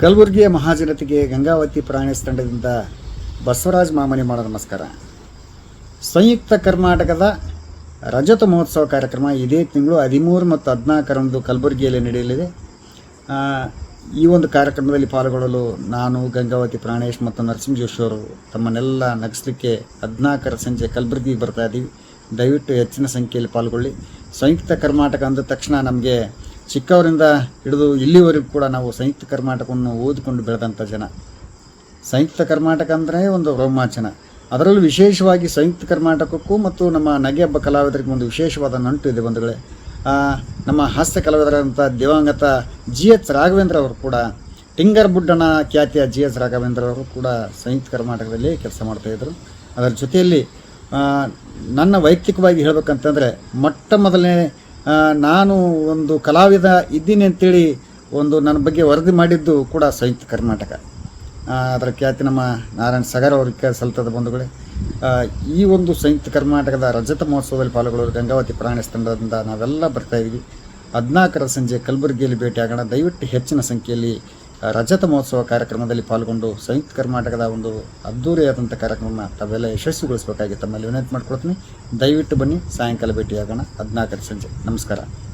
ಕಲಬುರಗಿಯ ಮಹಾಜನತೆಗೆ ಗಂಗಾವತಿ ಪ್ರಾಣಿಸ್ ತಂಡದಿಂದ ಬಸವರಾಜ್ ಮಾಮನಿ ಮಾಡೋ ನಮಸ್ಕಾರ. ಸಂಯುಕ್ತ ಕರ್ನಾಟಕದ ರಜತ ಮಹೋತ್ಸವ ಕಾರ್ಯಕ್ರಮ ಇದೇ ತಿಂಗಳು ಹದಿಮೂರು ಮತ್ತು ಹದಿನಾಲ್ಕರಂದು ಕಲಬುರಗಿಯಲ್ಲಿ ನಡೆಯಲಿದೆ. ಈ ಒಂದು ಕಾರ್ಯಕ್ರಮದಲ್ಲಿ ಪಾಲ್ಗೊಳ್ಳಲು ನಾನು, ಗಂಗಾವತಿ ಪ್ರಾಣೇಶ್ ಮತ್ತು ನರಸಿಂಹ ಜೋಶಿಯವರು ತಮ್ಮನ್ನೆಲ್ಲ ನಗಿಸ್ಲಿಕ್ಕೆ ಹದಿನಾಲ್ಕರ ಸಂಜೆ ಕಲಬುರಗಿಗೆ ಬರ್ತಾ ಇದ್ದೀವಿ. ದಯವಿಟ್ಟು ಹೆಚ್ಚಿನ ಸಂಖ್ಯೆಯಲ್ಲಿ ಪಾಲ್ಗೊಳ್ಳಿ. ಸಂಯುಕ್ತ ಕರ್ನಾಟಕ ಅಂದ ತಕ್ಷಣ ನಮಗೆ ಚಿಕ್ಕವರಿಂದ ಹಿಡಿದು ಇಲ್ಲಿವರೆಗೂ ಕೂಡ ನಾವು ಸಂಯುಕ್ತ ಕರ್ನಾಟಕವನ್ನು ಓದಿಕೊಂಡು ಬೆಳೆದಂಥ ಜನ. ಸಂಯುಕ್ತ ಕರ್ನಾಟಕ ಅಂದರೆ ಒಂದು ರೋಮಾಂಚನ. ಅದರಲ್ಲೂ ವಿಶೇಷವಾಗಿ ಸಂಯುಕ್ತ ಕರ್ನಾಟಕಕ್ಕೂ ಮತ್ತು ನಮ್ಮ ನಗೆ ಹಬ್ಬ ಕಲಾವಿದರಿಗೆ ಒಂದು ವಿಶೇಷವಾದ ನಂಟು ಇದೆ ಬಂಧುಗಳೇ. ನಮ್ಮ ಹಾಸ್ಯ ಕಲಾವಿದರಾದಂಥ ದಿವಂಗತ ಜಿ ಎಚ್ ರಾಘವೇಂದ್ರ ಅವರು ಕೂಡ, ಟಿಂಗರ್ ಬುಡ್ಡನ ಖ್ಯಾತಿಯ ಜಿ ಎಸ್ ರಾಘವೇಂದ್ರ ಅವರು ಕೂಡ ಸಂಯುಕ್ತ ಕರ್ನಾಟಕದಲ್ಲಿ ಕೆಲಸ ಮಾಡ್ತಾಯಿದ್ರು ಅದರ ಜೊತೆಯಲ್ಲಿ ನನ್ನ ವೈಯಕ್ತಿಕವಾಗಿ ಹೇಳಬೇಕಂತಂದರೆ, ಮೊಟ್ಟ ಮೊದಲನೇ ನಾನು ಒಂದು ಕಲಾವಿದ ಇದ್ದೀನಿ ಅಂತೇಳಿ ಒಂದು ನನ್ನ ಬಗ್ಗೆ ವರದಿ ಮಾಡಿದ್ದು ಕೂಡ ಸಂಯುಕ್ತ ಕರ್ನಾಟಕ. ಅದರ ಖ್ಯಾತಿ ನಮ್ಮ ನಾರಾಯಣ ಸಗರ್ ಅವರಿಗೆ ಸಲ್ತದ ಬಂಧುಗಳೇ. ಈ ಒಂದು ಸಂಯುಕ್ತ ಕರ್ನಾಟಕದ ರಜತ ಮಹೋತ್ಸವದಲ್ಲಿ ಪಾಲ್ಗೊಳ್ಳೋರು ಗಂಗಾವತಿ ಪ್ರಾಣಿ ತಂಡದಿಂದ ನಾವೆಲ್ಲ ಬರ್ತಾ ಇದ್ದೀವಿ. ಹದಿನಾಲ್ಕರ ಸಂಜೆ ಕಲಬುರಗಿಯಲ್ಲಿ ಭೇಟಿಯಾಗೋಣ. ದಯವಿಟ್ಟು ಹೆಚ್ಚಿನ ಸಂಖ್ಯೆಯಲ್ಲಿ ರಜತ ಮಹೋತ್ಸವ ಕಾರ್ಯಕ್ರಮದಲ್ಲಿ ಪಾಲ್ಗೊಂಡು ಸಂಯುಕ್ತ ಕರ್ನಾಟಕದ ಒಂದು ಅದ್ಧೂರಿಯಾದಂಥ ಕಾರ್ಯಕ್ರಮನ ತಾವೆಲ್ಲ ಯಶಸ್ವಿಗೊಳಿಸಬೇಕಾಗಿ ತಮ್ಮಲ್ಲಿ ವಿನಂತಿ ಮಾಡ್ಕೊಳ್ತೀನಿ. ದಯವಿಟ್ಟು ಬನ್ನಿ. ಸಾಯಂಕಾಲ ಭೇಟಿಯಾಗೋಣ. ಹದಿನಾಲ್ಕರ ಸಂಜೆ. ನಮಸ್ಕಾರ.